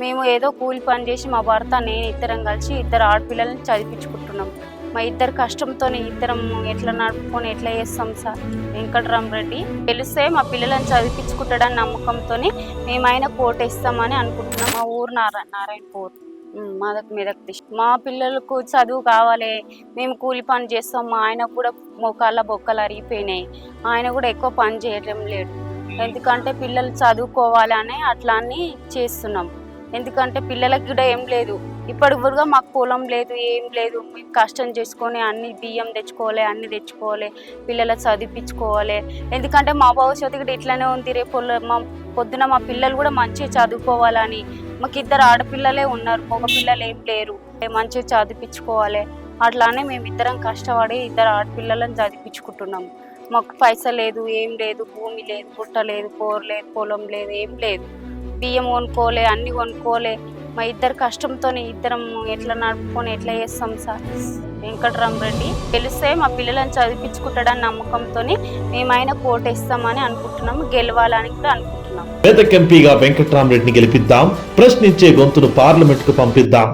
మేము ఏదో కూలి పని చేసి మా భర్త నేను ఇద్దరం కలిసి ఇద్దరు ఆడపిల్లల్ని చదివించుకుంటున్నాం. మా ఇద్దరు కష్టంతోనే ఇద్దరం ఎట్లా నడుపుకొని ఎట్లా చేస్తాం సార్? వెంకటరామరెడ్డి తెలిస్తే మా పిల్లలను చదివించుకుంటాడని నమ్మకంతోనే మేమైనా కోటేస్తామని అనుకుంటున్నాం. మా ఊరు నారా నారాయణపూర్. మాదక్ మెదక్ మా పిల్లలకు చదువు కావాలి మేము కూలి పని చేస్తాం మా ఆయన కూడా మోకాళ్ళ బొక్కలు అరిగిపోయినాయి. ఆయన కూడా ఎక్కువ పని చేయడం లేదు. ఎందుకంటే పిల్లలు చదువుకోవాలని అట్లా అని చేస్తున్నాం. ఎందుకంటే పిల్లలకి కూడా ఏం లేదు. ఇప్పటి వరకు మాకు పొలం లేదు ఏం లేదు. మేము కష్టం చేసుకొని అన్ని బియ్యం తెచ్చుకోవాలి అన్ని తెచ్చుకోవాలి. పిల్లలు చదివించుకోవాలి. ఎందుకంటే మా భవిష్యత్తు కూడా ఇట్లానే ఉంది. రేపు మా పొద్దున మా పిల్లలు కూడా మంచిగా చదువుకోవాలని. మాకు ఇద్దరు ఆడపిల్లలే ఉన్నారు. మగ పిల్లలు ఏం లేరు. మంచిగా చదివించుకోవాలి. అట్లానే మేము ఇద్దరం కష్టపడి ఇద్దరు ఆడపిల్లలను చదివించుకుంటున్నాము మాకు పైసలు లేదు ఏం లేదు భూమి లేదు పుట్ట లేదు పోరు లేదు పొలం లేదు ఏం లేదు. బియ్యం కొనుక్కోలే అన్ని కొనుక్కోలే. మా ఇద్దరు కష్టంతోనే ఇద్దరం ఎట్లా నడుపుకొని ఎట్లా చేస్తాం సార్? వెంకటరామరెడ్డి తెలిస్తే మా పిల్లలను చదివించుకుంటాడని నమ్మకంతోనే మేమైనా కోటేస్తామని అనుకుంటున్నాం గెలవాలని కూడా అనుకుంటున్నాం మెదక్ ఎంపీగా వెంకటరామరెడ్డిని గెలిపిద్దాం ప్రశ్నించే గొంతును పార్లమెంట్కు పంపిద్దాం.